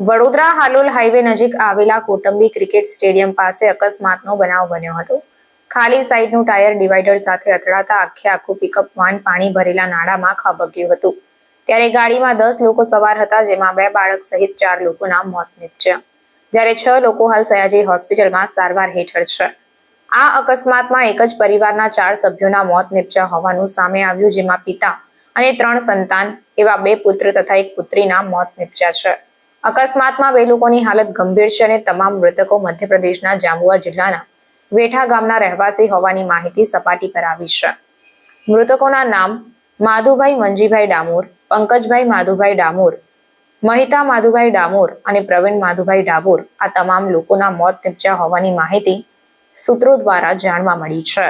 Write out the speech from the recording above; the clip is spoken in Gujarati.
વડોદરા હાલોલ હાઈવે નજીક આવેલા કોટંબી ક્રિકેટ સ્ટેડિયમ પાસે અકસ્માતનો બનાવ બન્યો હતો. ખાલી સાઈડનું ટાયર ડિવાઈડર સાથે અથડાતા આખે આખું પિકઅપ વાન પાણી ભરેલા નાળામાં ખાબક્યું હતું. ત્યારે ગાડીમાં દસ લોકો સવાર હતા, જેમાં બે બાળક સહિત ચાર લોકોના મોત નીપજ્યા. જ્યારે છ લોકો હાલ સયાજી હોસ્પિટલમાં સારવાર હેઠળ છે. આ અકસ્માતમાં એક જ પરિવારના ચાર સભ્યોના મોત નિપજ્યા હોવાનું સામે આવ્યું, જેમાં પિતા અને ત્રણ સંતાન એવા બે પુત્ર તથા એક પુત્રીના મોત નિપજ્યા છે. અકસ્માતમાં બે લોકોની હાલત ગંભીર છે અને તમામ મૃતકો મધ્યપ્રદેશના જાંબુઆ જિલ્લાના વેઠા ગામના રહેવાસી હોવાની માહિતી સપાટી પર આવી છે. મૃતકોના નામ માધુભાઈ મંજીભાઈ ડામોર, પંકજભાઈ માધુભાઈ ડામોર, મહિતા માધુભાઈ ડામોર અને પ્રવીણ માધુભાઈ ડામોર આ તમામ લોકોના મોત નીપજ્યા હોવાની માહિતી સૂત્રો દ્વારા જાણવા મળી છે.